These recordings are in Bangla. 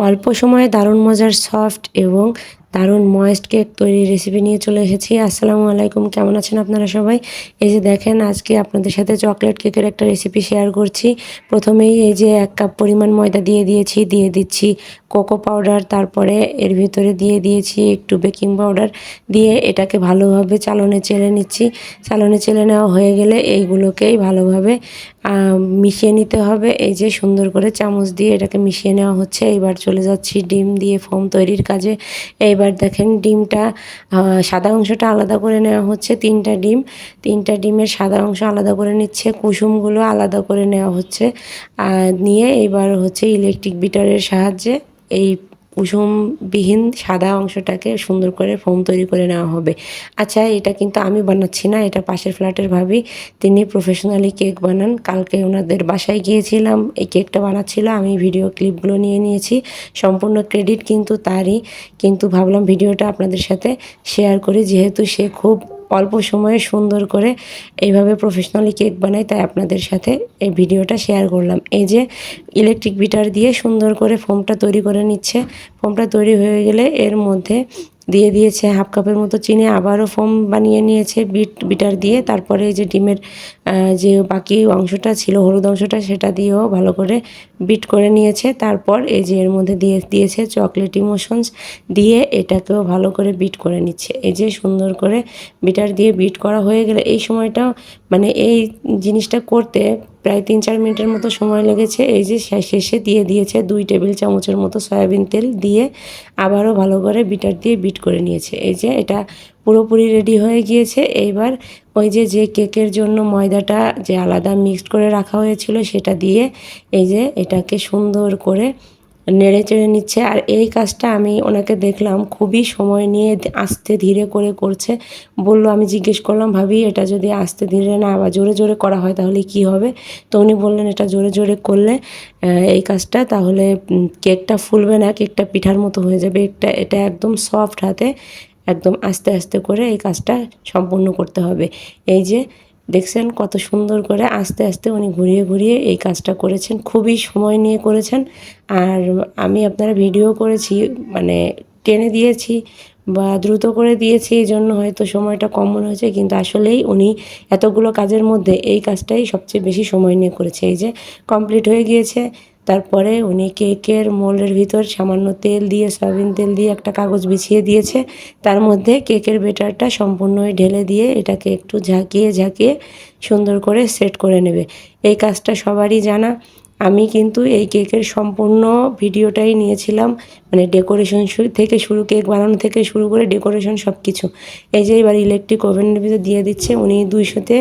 অল্প সময়ে দারুণ মজার সফট এবং দারুণ ময়েস্ট কেক তৈরির রেসিপি নিয়ে চলে এসেছি। আসসালামু আলাইকুম, কেমন আছেন আপনারা সবাই? এই যে দেখেন, আজকে আপনাদের সাথে চকলেট কেকের একটা রেসিপি শেয়ার করছি। প্রথমেই এই যে এক কাপ পরিমাণ ময়দা দিয়ে দিয়েছি, দিয়ে দিচ্ছি কোকো পাউডার তারপরে এর ভিতরে দিয়ে দিয়েছি একটু বেকিং পাউডার দিয়ে এটাকে ভালোভাবে চালনে চেলে নিচ্ছি। চালনে চেলে নেওয়া হয়ে গেলে এইগুলোকেই ভালোভাবে মিশিয়ে নিতে হবে। এই যে সুন্দর করে চামচ দিয়ে এটাকে মিশিয়ে নেওয়া হচ্ছে। এইবার চলে যাচ্ছি ডিম দিয়ে ফোম তৈরির কাজে। এইবার দেখেন ডিমটা সাদা অংশটা আলাদা করে নেওয়া হচ্ছে, তিনটা ডিম। তিনটা ডিমের সাদা অংশ আলাদা করে নিচ্ছে, কুসুমগুলো আলাদা করে নেওয়া হচ্ছে। নিয়ে এবার হচ্ছে ইলেকট্রিক বিটারের সাহায্যে এই কুসুমবিহীন সাদা অংশটাকে সুন্দর করে ফোম তৈরি করে নেওয়া হবে। আচ্ছা এটা কিন্তু আমি বানাচ্ছি না, এটা পাশের ফ্ল্যাটের ভাবি। তিনি প্রফেশনালি কেক বানান। কালকে ওনাদের বাসায় গিয়েছিলাম, এই কেকটা বানাচ্ছিল। আমি ভিডিও ক্লিপগুলো নিয়ে নিয়েছি। সম্পূর্ণ ক্রেডিট কিন্তু তারই। কিন্তু ভাবলাম ভিডিওটা আপনাদের সাথে শেয়ার করি। যেহেতু সে খুব অল্প সময়ে সুন্দর করে এইভাবে প্রফেশনালি কেক বানাই, তাই আপনাদের সাথে এই ভিডিওটা শেয়ার করলাম। এই যে ইলেকট্রিক বিটার দিয়ে সুন্দর করে ফোমটা তৈরি করে নিচ্ছে ফোমটা তৈরি হয়ে গেলে এর মধ্যে দিয়ে দিয়েছে হাফ কাপের মতো চিনি, আবারও ফোম বানিয়ে নিয়েছে, বিট, বিটার দিয়ে। তারপরে যে ডিমের যে বাকি অংশটা ছিল, হলুদ অংশটা, সেটা দিয়েও ভালো করে বিট করে নিয়েছে। তারপর এই যে এর মধ্যে দিয়ে, দিয়েছে চকলেট ইমোশনস দিয়ে এটাকেও ভালো করে বিট করে নিচ্ছে। এই যে সুন্দর করে বিটার দিয়ে বিট করা হয়ে গেলে, এই সময়টা মানে এই জিনিসটা করতে প্রায় তিন চার মিনিটের মতো সময় লেগেছে। এই যে শেষে দিয়ে দিয়েছে দুই টেবিল চামচের মতো সয়াবিন তেল দিয়ে আবারও ভালো করে বিটার দিয়ে বিট করে নিয়েছে। এই যে এটা পুরোপুরি রেডি হয়ে গিয়েছে। এইবার ওই যে যে কেকের জন্য ময়দাটা যে আলাদা মিক্সড করে রাখা হয়েছিল সেটা দিয়ে এই যে এটাকে সুন্দর করে নেড়ে চেড়ে নিচ্ছে। আর এই কাজটা আমি ওনাকে দেখলাম খুবই সময় নিয়ে আস্তে ধীরে করে করছে। বলল, আমি জিজ্ঞেস করলাম, ভাবি, এটা যদি আস্তে ধীরে না বা জোরে জোরে করা হয় তাহলে কি হবে? তো উনি বললেন, এটা জোরে জোরে করলে এই কাজটা তাহলে কেকটা ফুলবে না, কেকটা পিঠার মতো হয়ে যাবে। একটা, এটা একদম সফট হাতে একদম আস্তে আস্তে করে এই কাজটা সম্পূর্ণ করতে হবে। এই যে দেখছেন কত সুন্দর করে আস্তে আস্তে উনি ঘুরিয়ে ঘুরিয়ে এই কাজটা করেছেন। খুবই সময় নিয়ে করেছেন। আর আমি আপনারা ভিডিও করেছি মানে টেনে দিয়েছি বা দ্রুত করে দিয়েছি, এই জন্য হয়তো সময়টা কম মনে হয়েছে কিন্তু আসলেই উনি এতগুলো কাজের মধ্যে এই কাজটাই সবচেয়ে বেশি সময় নিয়ে করেছে। এই যে কমপ্লিট হয়ে গিয়েছে। তারপরে উনি কেকের মোল্ডের ভিতর সামান্য তেল দিয়ে, সয়াবিন তেল দিয়ে একটা কাগজ বিছিয়ে দিয়েছে। তার মধ্যে কেকের বেটারটা সম্পূর্ণই ঢেলে দিয়ে এটাকে একটু ঝাঁকিয়ে ঝাঁকিয়ে সুন্দর করে সেট করে নেবে। এই কাজটা সবারই জানা। আমি কিন্তু এই কেকের সম্পূর্ণ ভিডিওটাই নিয়েছিলাম মানে ডেকোরেশন থেকে শুরু কেক বানানো থেকে শুরু করে ডেকোরেশন সব কিছু এই যে এবার ইলেকট্রিক ওভেনের ভিতরে দিয়ে দিচ্ছে, উনি দুইশোতে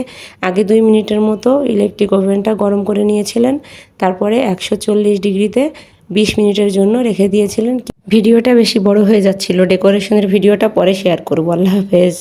আগে দুই মিনিটের মতো ইলেকট্রিক ওভেনটা গরম করে নিয়েছিলেন, তারপরে একশো চল্লিশ ডিগ্রিতে বিশ মিনিটের জন্য রেখে দিয়েছিলেন। ভিডিওটা বেশি বড় হয়ে যাচ্ছিল ডেকোরেশনের ভিডিওটা পরে শেয়ার করব, আল্লাহ হাফেজ।